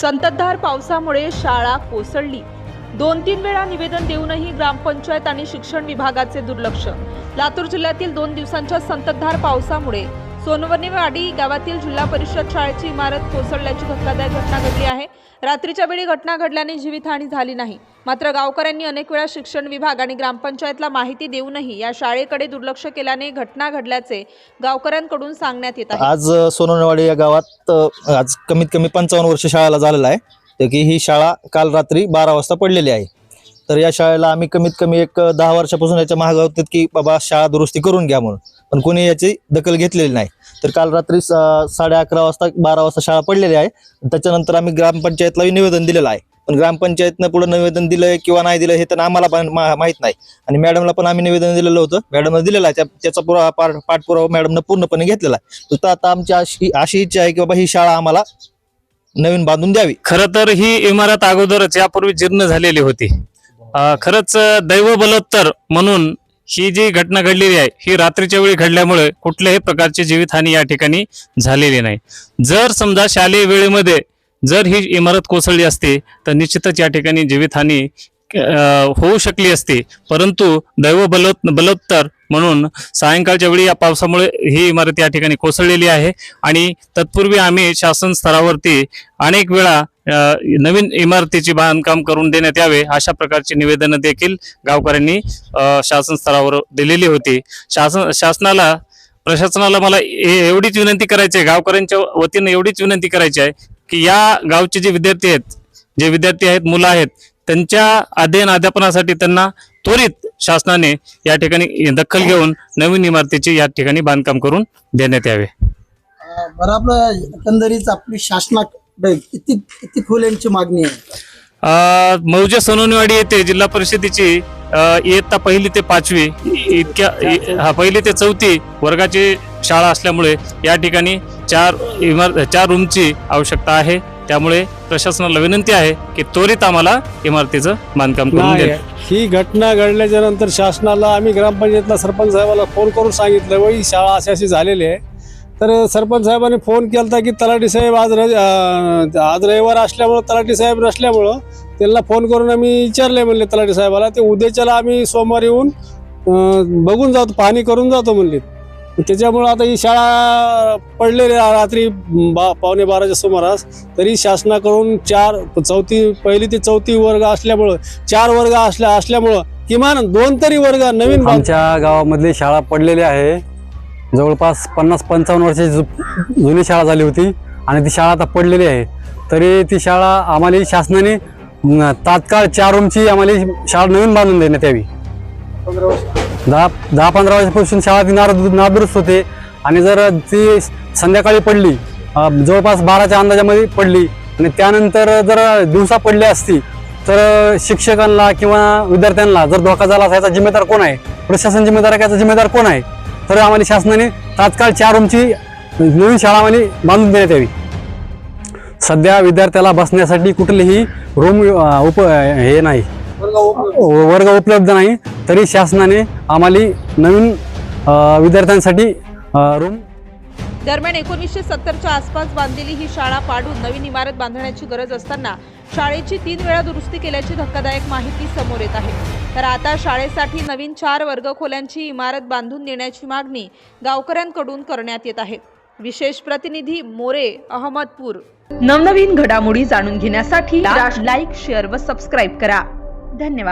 संततधार पावसामुळे शाळा कोसळली. दोन तीन वेळा निवेदन देऊनही ग्रामपंचायत आणि शिक्षण विभागाचे दुर्लक्ष. लातूर जिल्ह्यातील दोन दिवसांच्या संततधार पावसामुळे सोनवर्णीवाडी गावातील जिल्हा परिषद शाळेची इमारत कोसळल्याची धक्कादायक घटना घडली आहे. रात्रीच्या वेळी घटना घडल्याने जीवितहानी झाली नाही. मात्र गावकऱ्यांनी अनेक वेळा शिक्षण विभाग आणि ग्रामपंचायतला माहिती देऊनही या शाळेकडे दुर्लक्ष केल्याने घटना घडल्याचे गावकऱ्यांकडून सांगण्यात येत आहे. आज अ, या गावात आज कमीत कमी पंचावन्न वर्ष शाळेला झालेलं आहे. तर की ही शाळा काल रात्री बारा वाजता पडलेली आहे. तर या शाळेला आम्ही कमीत कमी एक दहा वर्षापासून याच्या मागं होतात की बाबा शाळा दुरुस्ती करून घ्या म्हणून. पण कोणी याची दखल घेतलेली नाही. तर काल रात्री साडे अकरा वाजता बारा वाजता शाळा पडलेली आहे. त्याच्यानंतर आम्ही ग्रामपंचायतला निवेदन दिलेलं आहे. पण ग्रामपंचायतनं पुढे निवेदन दिलं किंवा नाही दिलं हे तर आम्हाला पण मा- नाही. आणि मॅडमला पण आम्ही निवेदन दिलेलं होतं. मॅडमनं दिलेलं आहे. त्या- त्याचा पुरा पाठ पाठपुरावा मॅडमनं पूर्णपणे घेतलेला आहे. तर आता आमची अशी अशी इच्छा आहे की बाबा ही शाळा आम्हाला नवीन बांधून द्यावी. खर तर ही इमारत अगोदरच यापूर्वी जीर्ण झालेली होती. खरंच दैव बलोत्तर म्हणून ही जी घटना घडलेली आहे ही रात्रीच्या वेळी घडल्यामुळे कुठल्याही प्रकारची जीवितहानी या ठिकाणी झालेली नाही. जर समजा शालेय वेळेमध्ये जर ही इमारत कोसळली असती तर निश्चितच या ठिकाणी जीवितहानी होऊ शकली असती. परंतु दैव बलोत् बलोत्तर म्हणून सायंकाळच्या वेळी या पावसामुळे ही इमारत या ठिकाणी कोसळलेली आहे आणि तत्पूर्वी आम्ही शासन स्तरावरती अनेक वेळा नवीन इमारतीची बांधकाम करून देण्यात यावे अशा प्रकारची निवेदनं देखील गावकऱ्यांनी शासन स्तरावर दिलेली होती. शासन शासनाला प्रशासनाला मला एवढीच विनंती करायची आहे गावकऱ्यांच्या वतीनं एवढीच विनंती करायची आहे की या गावचे जे विद्यार्थी आहेत जे विद्यार्थी आहेत मुलं आहेत त्यांच्या अध्ययन अध्यापनासाठी त्यांना त्वरित शासनाने या ठिकाणी दखल घेऊन नवीन इमारतीचे या ठिकाणी बांधकाम करून देण्यात यावे. अं, बरं आपलं एकंदरीत आपली शासनाकडे किती किती खोल्यांची मागणी आहे? मौजे सोनवणेवाडी येथे जिल्हा परिषदेची इयत्ता पहिली ते पाचवी इतक्या हा पहिली ते चौथी वर्गाची शाळा असल्यामुळे या ठिकाणी चार इमार चार रूमची आवश्यकता आहे. त्यामुळे प्रशासनाला विनंती आहे की त्वरित आम्हाला इमारतीचं बांधकाम करून नाही द्या. ही घटना घडल्याच्या नंतर शासनाला आम्ही ग्रामपंचायतला सरपंच साहेबाला फोन करून सांगितलं व ही शाळा अशी अशी झालेली आहे. तर सरपंच साहेबांनी फोन केला होता की तलाठी साहेब आज अं, आज रविवार असल्यामुळं तलाठी साहेब नसल्यामुळं त्यांना फोन करून आम्ही विचारले म्हणले तलाठी साहेबाला ते उद्याच्याला आम्ही सोमवार येऊन अं, बघून जातो पाहणी करून जातो म्हणले त्याच्यामुळं आता ही शाळा पडलेली आहे. रात्री बा पावणे बाराच्या सुमारास. तरी शासनाकडून चार चौथी पहिली ते चौथी वर्ग असल्यामुळं चार वर्ग असल्या असल्यामुळं किमान दोन तरी वर्ग नवीन बांध- आमच्या गावामधली शाळा पडलेली आहे. जवळपास पन्नास पंचावन्न वर्षाची जु- जुनी शाळा झाली होती आणि ती शाळा आता पडलेली आहे. तरी ती शाळा आम्हाला शासनाने तात्काळ चार रूमची आम्हाला शाळा नवीन बांधून देण्यात यावी. दहा दहा पंधरा वर्षापासून शाळा ती नार नादुरुस्त होते. आणि जर ती संध्याकाळी पडली जवळपास बाराच्या अंदाजामध्ये पडली आणि त्यानंतर जर दिवसा पडली असती तर शिक्षकांना किंवा विद्यार्थ्यांना जर धोका झाला असा याचा जिम्मेदार कोण आहे? प्रशासन जिम्मेदार आहे याचा जिम्मेदार कोण आहे? तर आम्हाला शासनाने तात्काळ चार रूमची नवीन शाळा आम्हाला बांधून देण्यात यावी. सध्या विद्यार्थ्याला बसण्यासाठी कुठलीही रूम उप हे नाही. वर्ग उपलब्ध नाही. तरी शासनाने आम्हाला नवीन विद्यार्थ्यांसाठी रूम दरम्यान एकोणीसशे सत्तरच्या आसपास बांधलेली ही शाळा पाडून नवीन इमारत बांधण्याची गरज असताना शाळेची तीन वेळा दुरुस्ती केल्याची धक्कादायक माहिती समोर येत आहे. तर आता शाळेसाठी नवीन चार वर्ग खोल्यांची इमारत बांधून देण्याची मागणी गावकऱ्यांकडून करण्यात येत आहे. विशेष प्रतिनिधी मोरे अहमदपूर. नवनवीन घडामोडी जाणून घेण्यासाठी लाईक शेअर व सबस्क्राईब करा. धन्यवाद.